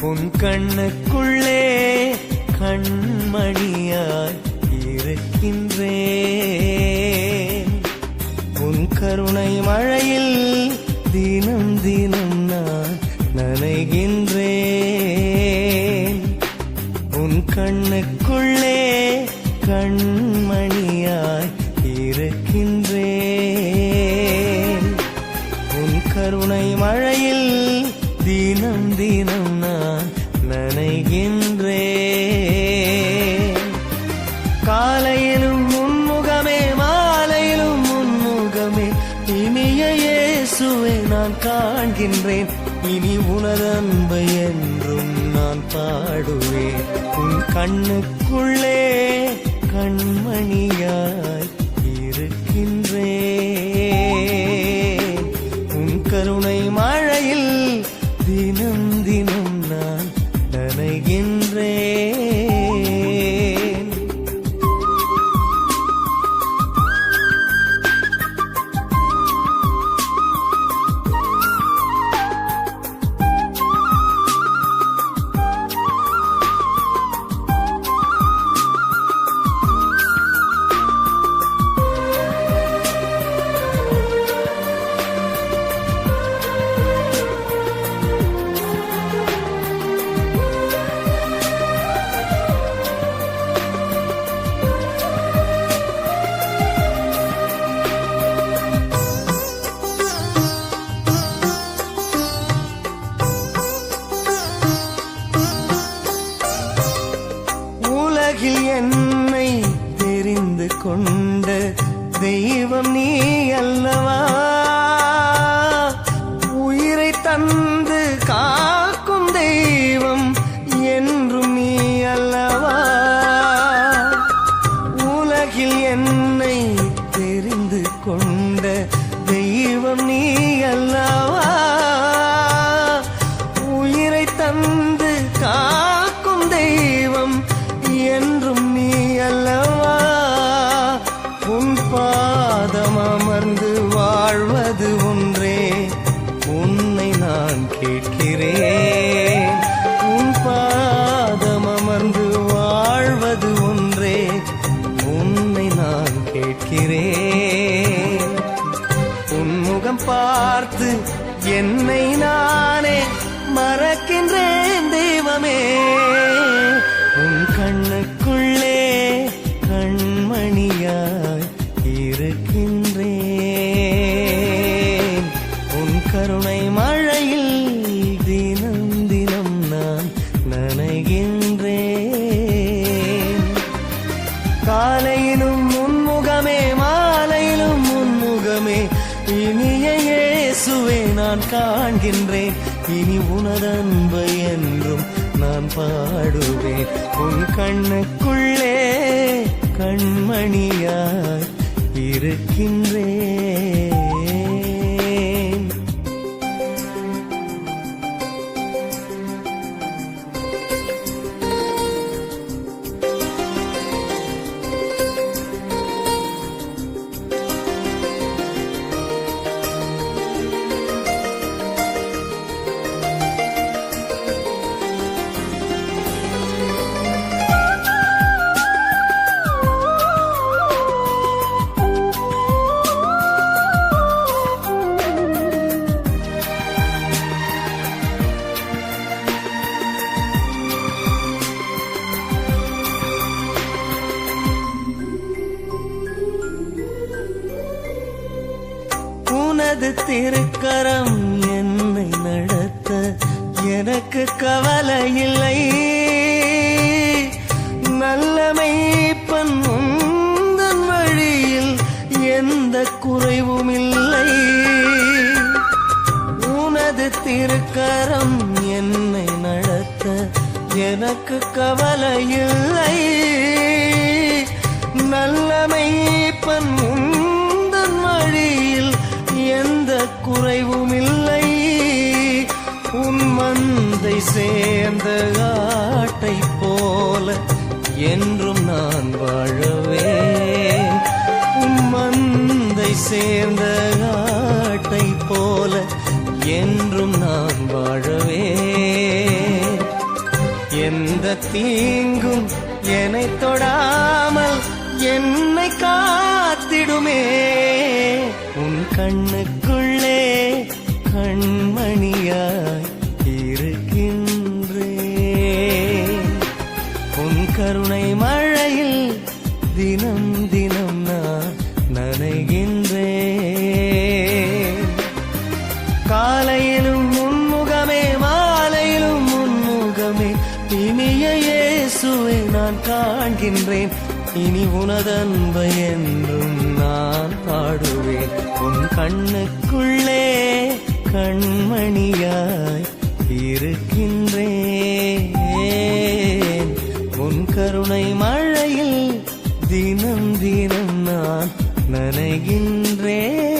உன் கண்ணுக்குள்ளே கண்மணியாய் இருக்கின்றேன். உன் கருணை மழையில் தினம் தினம் நான் நனைகின்றேன். உன் கண்ணுக்குள்ளே கண்மணியாய் இருக்கின்றேன். உன் கருணை மழையில் தினம் தினம் நான் நனைகின்றேன். காலையிலும் முன்முகமே மாலையிலும் முன்முகமே இனிய இயேசுவை நான் காண்கின்றேன். இனி உனதன்பை என்றும் நான் பாடுவேன். உன் கண்ணுக்குள்ளே கண்மணியாய் கொண்ட தெய்வம் நீ அல்லவா? உயிரை தந்து காக்கும் தெய்வம் என்றும் நீ அல்லவா? உலகில் என்னை தெரிந்து கொண்ட தெய்வம் நீ அல்லவா? உன் பாதம் அமர்ந்து வாழ்வது ஒன்றே. உன்னை நான் கேட்கிறேன். உன் பாதம் அமர்ந்து வாழ்வது ஒன்றே. உன்னை நான் கேட்கிறேன். உன்முகம் பார்த்து என்னை நானே மறக்கின்றேன் தெய்வமே. இனி உனதன்பை என்றும் நான் பாடுவேன். உன் கண்ணுக்குள்ளே கண்மணியாய் இருக்கின்றேன். உனது திருக்கரம் என்னை நடத்த. எனக்கு கவலை இல்லை நல்ல மெய்ப்பன் உந்தன் வழியில் எந்த குறைவும் இல்லை. உனது திருக்கரம் என்னை நடத்த. எனக்கு கவலை இல்லை நல்ல மெய்ப்பன் எந்த குறைவும் இல்லை உன் மந்தை சேர்ந்த ஆட்டை போல என்றும் நான் வாழவே உன் மந்தை சேர்ந்த ஆட்டை போல என்றும் நான் வாழவே எந்த தீங்கும் என்னை தொடாமல் என்னை காத்திடுமே. உன் கண்ணுக்குள் கண்மணியாய் இருக்கின்றேன். உன் கருணை மழையில் தினம் தினம் நான் நனைகின்றேன். காலையிலும் முன்முகமே மாலையிலும் முன்முகமே இனிய இயேசுவை நான் காண்கின்றேன். இனி உனதன்பை என்றும் நான் பாடுவேன். உன் கண்ணுக்குள்ளே கண்மணியாய் இருக்கின்றேன். உன் கருணை மழையில் தினம் தினம் நான் நனைகின்றேன்.